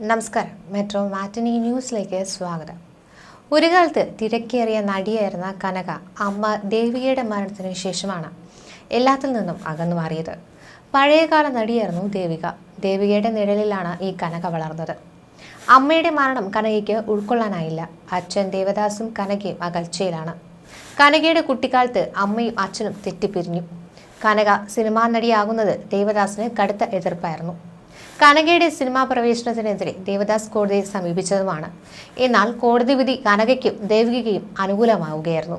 നമസ്കാരം. മെട്രോ മാറ്റിനി ന്യൂസിലേക്ക് സ്വാഗതം. ഒരു കാലത്ത് തിരക്കേറിയ നടിയായിരുന്ന കനക അമ്മ ദേവികയുടെ മരണത്തിന് ശേഷമാണ് എല്ലാത്തിൽ നിന്നും അകന്നു മാറിയത്. പഴയകാല നടിയായിരുന്നു ദേവിക. ദേവികയുടെ നിഴലിലാണ് ഈ കനക വളർന്നത്. അമ്മയുടെ മരണം കനകയ്ക്ക് ഉൾക്കൊള്ളാനായില്ല. അച്ഛൻ ദേവദാസും കനകയും അകൽച്ചയിലാണ്. കനകയുടെ കുട്ടിക്കാലത്ത് അമ്മയും അച്ഛനും തെറ്റിപ്പിരിഞ്ഞു. കനക സിനിമാ നടിയാകുന്നത് ദേവദാസിന് കടുത്ത എതിർപ്പായിരുന്നു. കനകയുടെ സിനിമാ പ്രവേശനത്തിനെതിരെ ദേവദാസ് കോടതിയെ സമീപിച്ചതുമാണ്. എന്നാൽ കോടതി വിധി കനകയ്ക്കും ദേവികയ്ക്കും അനുകൂലമാവുകയായിരുന്നു.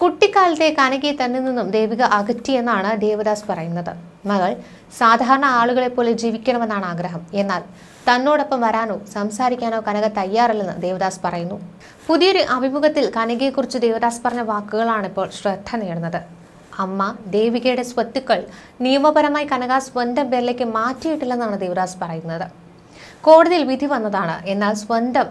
കുട്ടിക്കാലത്തെ കനകയെ തന്നിൽ നിന്നും ദേവിക അകറ്റിയെന്നാണ് ദേവദാസ് പറയുന്നത്. മകൾ സാധാരണ ആളുകളെ പോലെ ജീവിക്കണമെന്നാണ് ആഗ്രഹം. എന്നാൽ തന്നോടൊപ്പം വരാനോ സംസാരിക്കാനോ കനക തയ്യാറല്ലെന്ന് ദേവദാസ് പറയുന്നു. പുതിയൊരു അഭിമുഖത്തിൽ കനകയെക്കുറിച്ച് ദേവദാസ് പറഞ്ഞ വാക്കുകളാണ് ഇപ്പോൾ ശ്രദ്ധ നേടുന്നത്. അമ്മ ദേവികയുടെ സ്വത്തുക്കൾ നിയമപരമായി കനക സ്വന്തം പേരിലേക്ക് മാറ്റിയിട്ടില്ലെന്നാണ് ദേവദാസ് പറയുന്നത്. കോടതിയിൽ വിധി വന്നതാണ്. എന്നാൽ സ്വന്തം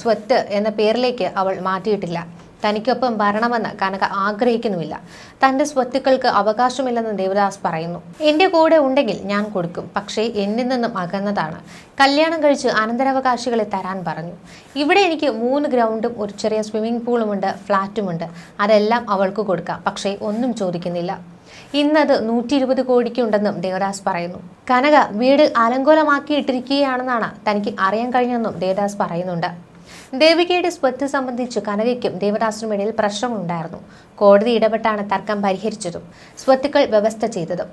സ്വത്ത് എന്ന പേരിലേക്ക് അവൾ മാറ്റിയിട്ടില്ല. തനിക്കൊപ്പം വരണമെന്ന് കനക ആഗ്രഹിക്കുന്നുമില്ല. തന്റെ സ്വത്തുക്കൾക്ക് അവകാശമില്ലെന്ന് ദേവദാസ് പറയുന്നു. എന്റെ കൂടെ ഉണ്ടെങ്കിൽ ഞാൻ കൊടുക്കും. പക്ഷേ എന്നിൽ നിന്നും അകന്നതാണ്. കല്യാണം കഴിച്ച് അനന്തരാവകാശികളെ തരാൻ പറഞ്ഞു. ഇവിടെ എനിക്ക് മൂന്ന് ഗ്രൗണ്ടും ഒരു ചെറിയ സ്വിമ്മിംഗ് പൂളുമുണ്ട് ഫ്ലാറ്റുമുണ്ട്. അതെല്ലാം അവൾക്ക് കൊടുക്കാം. പക്ഷേ ഒന്നും ചോദിക്കുന്നില്ല. ഇന്നത് നൂറ്റി ഇരുപത് കോടിക്കുണ്ടെന്നും ദേവദാസ് പറയുന്നു. കനക വീട് അലങ്കോലമാക്കിയിട്ടിരിക്കുകയാണെന്നാണ് തനിക്ക് അറിയാൻ കഴിഞ്ഞെന്നും ദേവദാസ് പറയുന്നുണ്ട്. ദേവികയുടെ സ്വത്ത് സംബന്ധിച്ച് കനകയ്ക്കും ദേവദാസിനും ഇടയിൽ പ്രശ്നമുണ്ടായിരുന്നു. കോടതി ഇടപെട്ടാണ് തർക്കം പരിഹരിച്ചതും സ്വത്തുക്കൾ വ്യവസ്ഥ ചെയ്തതും.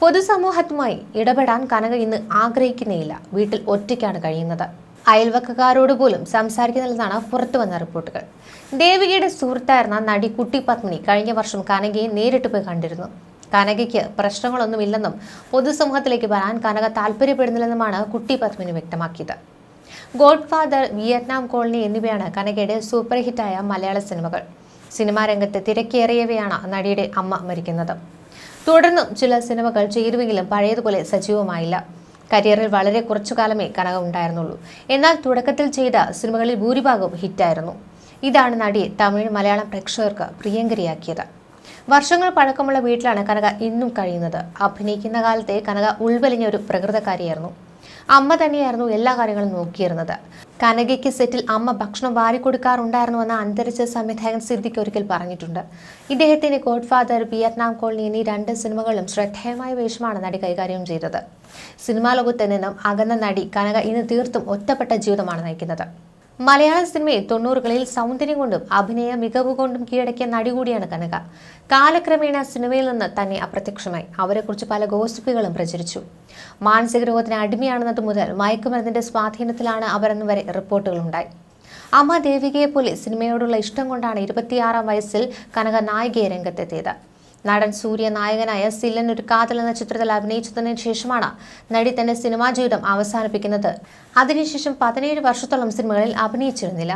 പൊതുസമൂഹത്തുമായി ഇടപെടാൻ കനക ഇന്ന് ആഗ്രഹിക്കുന്നേയില്ല. വീട്ടിൽ ഒറ്റയ്ക്കാണ് കഴിയുന്നത്. അയൽവക്കക്കാരോട് പോലും സംസാരിക്കുന്നില്ലെന്നാണ് പുറത്തു വന്ന റിപ്പോർട്ടുകൾ. ദേവികയുടെ സുഹൃത്തായിരുന്ന നടി കുട്ടി പത്മിനി കഴിഞ്ഞ വർഷം കനകയെ നേരിട്ട് പോയി കണ്ടിരുന്നു. കനകയ്ക്ക് പ്രശ്നങ്ങളൊന്നുമില്ലെന്നും പൊതുസമൂഹത്തിലേക്ക് വരാൻ കനക താല്പര്യപ്പെടുന്നില്ലെന്നുമാണ് കുട്ടി പത്മിനി വ്യക്തമാക്കിയത്. ഗോഡ് ഫാദർ വിയറ്റ്നാം കോളനി എന്നിവയാണ് കനകയുടെ സൂപ്പർ ഹിറ്റായ മലയാള സിനിമകൾ. സിനിമാ രംഗത്ത് തിരക്കേറിയവയാണ് നടിയുടെ അമ്മ മരിക്കുന്നത്. തുടർന്നും ചില സിനിമകൾ ചേരുവെങ്കിലും പഴയതുപോലെ സജീവമായില്ല. കരിയറിൽ വളരെ കുറച്ചു കാലമേ കനക ഉണ്ടായിരുന്നുള്ളൂ. എന്നാൽ തുടക്കത്തിൽ ചെയ്ത സിനിമകളിൽ ഭൂരിഭാഗവും ഹിറ്റായിരുന്നു. ഇതാണ് നടി തമിഴ് മലയാളം പ്രേക്ഷകർക്ക് പ്രിയങ്കരിയാക്കിയത്. വർഷങ്ങൾ പഴക്കമുള്ള വീട്ടിലാണ് കനക ഇന്നും കഴിയുന്നത്. അഭിനയിക്കുന്ന കാലത്തെ കനക ഉൾവലിഞ്ഞ ഒരു പ്രകൃതക്കാരിയായിരുന്നു. അമ്മ തന്നെയായിരുന്നു എല്ലാ കാര്യങ്ങളും നോക്കിയിരുന്നത്. കനകയ്ക്ക് സെറ്റിൽ അമ്മ ഭക്ഷണം വാരിക്കൊടുക്കാറുണ്ടായിരുന്നുവെന്ന് അന്തരിച്ച സംവിധായകൻ സിദ്ദിഖ് ഒരിക്കൽ പറഞ്ഞിട്ടുണ്ട്. ഇദ്ദേഹത്തിന്റെ ഗോഡ് ഫാദർ വിയറ്റ്നാം കോളനി എന്നീ രണ്ട് സിനിമകളും ശ്രദ്ധേയമായ വേഷമാണ് നടി കൈകാര്യം ചെയ്തത്. സിനിമാ ലോകത്ത് നിന്നും അകന്ന നടി കനക ഇന്ന് തീർത്തും ഒറ്റപ്പെട്ട ജീവിതമാണ് നയിക്കുന്നത്. മലയാള സിനിമയെ തൊണ്ണൂറുകളിൽ സൗന്ദര്യം കൊണ്ടും അഭിനയ മികവ് കൊണ്ടും കീഴടക്കിയ നടി കൂടിയാണ് കനക. കാലക്രമേണ സിനിമയിൽ നിന്ന് തന്നെ അപ്രത്യക്ഷമായി. അവരെക്കുറിച്ച് പല ഗോസിപ്പുകളും പ്രചരിച്ചു. മാനസിക രോഗത്തിന് അടിമയാണെന്നത് മുതൽ മയക്കുമരുന്നിന്റെ സ്വാധീനത്തിലാണ് അവരെന്ന് വരെ റിപ്പോർട്ടുകളുണ്ടായി. അമ്മ ദേവികയെ പോലെ സിനിമയോടുള്ള ഇഷ്ടം കൊണ്ടാണ് ഇരുപത്തിയാറാം വയസ്സിൽ കനക നായികയെ രംഗത്തെത്തിയത്. നടൻ സൂര്യ നായകനായ സില്ലൻ ഒരു കാതൽ എന്ന ചിത്രത്തിൽ അഭിനയിച്ചതിന് ശേഷമാണ് നടി തന്റെ സിനിമാ ജീവിതം അവസാനിപ്പിക്കുന്നത്. അതിനുശേഷം പതിനേഴ് വർഷത്തോളം സിനിമകളിൽ അഭിനയിച്ചിരുന്നില്ല.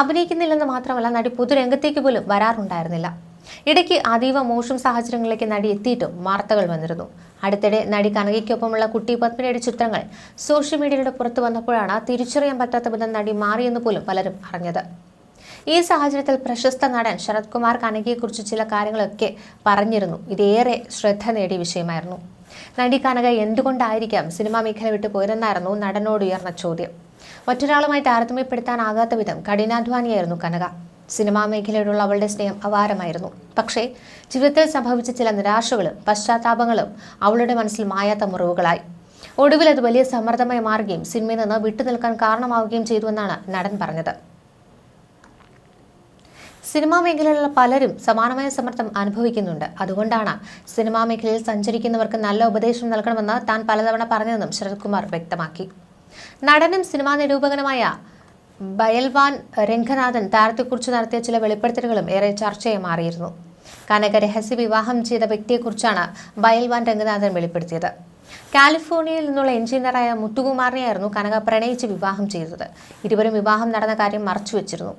അഭിനയിക്കുന്നില്ലെന്ന് മാത്രമല്ല നടി പൊതുരംഗത്തേക്ക് പോലും വരാറുണ്ടായിരുന്നില്ല. ഇടയ്ക്ക് അതീവ മോശം സാഹചര്യങ്ങളിലേക്ക് നടി എത്തിയിട്ടും വാർത്തകൾ വന്നിരുന്നു. അടുത്തിടെ നടി കനകയ്ക്കൊപ്പമുള്ള കുട്ടി പത്മിനിയുടെ ചിത്രങ്ങൾ സോഷ്യൽ മീഡിയയുടെ പുറത്തു വന്നപ്പോഴാണ് തിരിച്ചറിയാൻ പറ്റാത്ത വിധം നടി മാറിയെന്ന് പോലും പലരും അറിഞ്ഞത്. ഈ സാഹചര്യത്തിൽ പ്രശസ്ത നടൻ ശരത് കുമാർ കനകയെക്കുറിച്ച് ചില കാര്യങ്ങളൊക്കെ പറഞ്ഞിരുന്നു. ഇതേറെ ശ്രദ്ധ നേടിയ വിഷയമായിരുന്നു. നടി കനക എന്തുകൊണ്ടായിരിക്കാം സിനിമാ മേഖല വിട്ടു പോയിരുന്നായിരുന്നു നടനോട് ഉയർന്ന ചോദ്യം. മറ്റൊരാളുമായി താരതമ്യപ്പെടുത്താനാകാത്ത വിധം കഠിനാധ്വാനിയായിരുന്നു കനക. സിനിമാ മേഖലയോടുള്ള അവളുടെ സ്നേഹം അപാരമായിരുന്നു. പക്ഷേ ജീവിതത്തിൽ സംഭവിച്ച ചില നിരാശകളും പശ്ചാത്താപങ്ങളും അവളുടെ മനസ്സിൽ മായാത്ത മുറിവുകളായി. ഒടുവിൽ അത് വലിയ സമ്മർദ്ദമായി മാറുകയും സിനിമയിൽ നിന്ന് വിട്ടുനിൽക്കാൻ കാരണമാവുകയും ചെയ്തുവെന്നാണ് നടൻ പറഞ്ഞത്. സിനിമാ മേഖലയിലുള്ള പലരും സമാനമായ സമ്മർദ്ദം അനുഭവിക്കുന്നുണ്ട്. അതുകൊണ്ടാണ് സിനിമാ മേഖലയിൽ സഞ്ചരിക്കുന്നവർക്ക് നല്ല ഉപദേശം നൽകണമെന്ന് താൻ പലതവണ പറഞ്ഞതെന്നും ശരത്കുമാർ വ്യക്തമാക്കി. നടനും സിനിമാ നിരൂപകനുമായ ബയൽവാൻ രംഗനാഥൻ താരത്തെക്കുറിച്ച് നടത്തിയ ചില വെളിപ്പെടുത്തലുകളും ഏറെ ചർച്ചയായി മാറിയിരുന്നു. കനക രഹസ്യ വിവാഹം ചെയ്ത വ്യക്തിയെക്കുറിച്ചാണ് ബയൽവാൻ രംഗനാഥൻ വെളിപ്പെടുത്തിയത്. കാലിഫോർണിയയിൽ നിന്നുള്ള എഞ്ചിനീയറായ മുത്തുകുമാറിനെയായിരുന്നു കനക പ്രണയിച്ച് വിവാഹം ചെയ്തത്. ഇരുവരും വിവാഹം നടന്ന കാര്യം മറച്ചുവെച്ചിരുന്നു.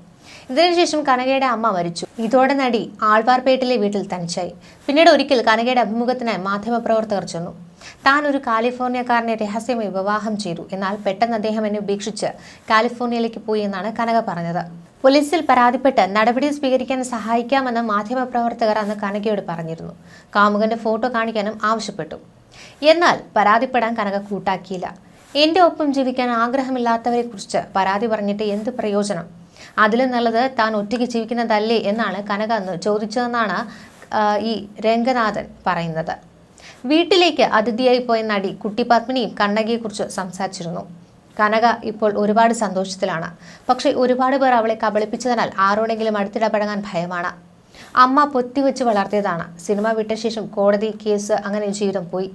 ഇതിനുശേഷം കനകയുടെ അമ്മ മരിച്ചു. ഇതോടെ നടി ആൾവാർപേട്ടിലെ വീട്ടിൽ തനിച്ചായി. പിന്നീട് ഒരിക്കൽ കനകയുടെ അഭിമുഖത്തിനായി മാധ്യമപ്രവർത്തകർ ചെന്നു. താൻ ഒരു കാലിഫോർണിയക്കാരനെ രഹസ്യമായി വിവാഹം ചെയ്തു. എന്നാൽ പെട്ടെന്ന് അദ്ദേഹം എന്നെ ഉപേക്ഷിച്ച് കാലിഫോർണിയയിലേക്ക് പോയി എന്നാണ് കനക പറഞ്ഞത്. പോലീസിൽ പരാതിപ്പെട്ട് നടപടി സ്വീകരിക്കാൻ സഹായിക്കാമെന്ന് മാധ്യമപ്രവർത്തകർ അന്ന് കനകയോട് പറഞ്ഞിരുന്നു. കാമുകന്റെ ഫോട്ടോ കാണിക്കാനും ആവശ്യപ്പെട്ടു. എന്നാൽ പരാതിപ്പെടാൻ കനക കൂട്ടാക്കിയില്ല. എന്റെ ഒപ്പം ജീവിക്കാൻ ആഗ്രഹമില്ലാത്തവരെക്കുറിച്ച് പരാതി പറഞ്ഞിട്ട് എന്ത് പ്രയോജനം? അതിലും നല്ലത് താൻ ഒറ്റയ്ക്ക് ജീവിക്കുന്നതല്ലേ എന്നാണ് കനക അന്ന് ചോദിച്ചതെന്നാണ് ഈ രംഗനാഥൻ പറയുന്നത്. വീട്ടിലേക്ക് അതിഥിയായി പോയ നടി കുട്ടി പത്മിനിയും കണ്ണകിയെക്കുറിച്ച് സംസാരിച്ചിരുന്നു. കനക ഇപ്പോൾ ഒരുപാട് സന്തോഷത്തിലാണ്. പക്ഷേ ഒരുപാട് പേർ അവളെ കബളിപ്പിച്ചതിനാൽ ആരോടെങ്കിലും അടുത്തിടപഴകാൻ ഭയമാണ്. അമ്മ പൊത്തിവെച്ച് വളർത്തിയതാണ്. സിനിമ വിട്ട ശേഷം കോടതി കേസ് അങ്ങനെ ജീവിതം പോയി.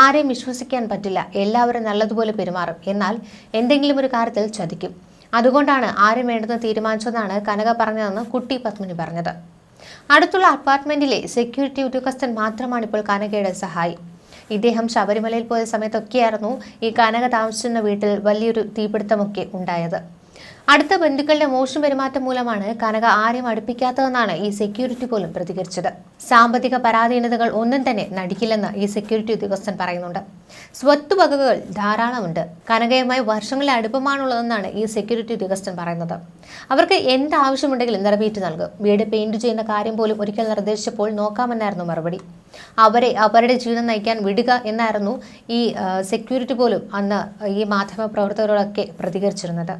ആരെയും വിശ്വസിക്കാൻ പറ്റില്ല. എല്ലാവരും നല്ലതുപോലെ പെരുമാറും. എന്നാൽ എന്തെങ്കിലും ഒരു കാര്യത്തിൽ ചതിക്കും. അതുകൊണ്ടാണ് ആരും വേണ്ടെന്ന് തീരുമാനിച്ചതെന്നാണ് കനക പറഞ്ഞതെന്ന് കുട്ടി പത്മിനി പറഞ്ഞത്. അടുത്തുള്ള അപ്പാർട്ട്മെന്റിലെ സെക്യൂരിറ്റി ഉദ്യോഗസ്ഥൻ മാത്രമാണ് ഇപ്പോൾ കനകയുടെ സഹായി. ഇദ്ദേഹം ശബരിമലയിൽ പോയ സമയത്തൊക്കെയായിരുന്നു ഈ കനക താമസിച്ചിരുന്ന വീട്ടിൽ വലിയൊരു തീപിടുത്തമൊക്കെ ഉണ്ടായത്. അടുത്ത ബന്ധുക്കളുടെ മോശം പെരുമാറ്റം മൂലമാണ് കനക ആരെയും അടുപ്പിക്കാത്തതെന്നാണ് ഈ സെക്യൂരിറ്റി പോലും പ്രതികരിച്ചത്. സാമ്പത്തിക പരാധീനതകൾ ഒന്നും തന്നെ നടിക്കില്ലെന്ന് ഈ സെക്യൂരിറ്റി ഉദ്യോഗസ്ഥൻ പറയുന്നുണ്ട്. സ്വത്തുവകകൾ ധാരാളമുണ്ട്. കനകയുമായി വർഷങ്ങളിലെ അടുപ്പമാണുള്ളതെന്നാണ് ഈ സെക്യൂരിറ്റി ഉദ്യോഗസ്ഥൻ പറയുന്നത്. അവർക്ക് എന്ത് ആവശ്യമുണ്ടെങ്കിലും നിറവേറ്റി നൽകും. വീട് പെയിന്റ് ചെയ്യുന്ന കാര്യം പോലും ഒരിക്കൽ നിർദ്ദേശിച്ചപ്പോൾ നോക്കാമെന്നായിരുന്നു മറുപടി. അവരെ അവരുടെ ജീവിതം നയിക്കാൻ വിടുക എന്നായിരുന്നു ഈ സെക്യൂരിറ്റി പോലും അന്ന് ഈ മാധ്യമ പ്രവർത്തകരോടൊക്കെ പ്രതികരിച്ചിരുന്നത്.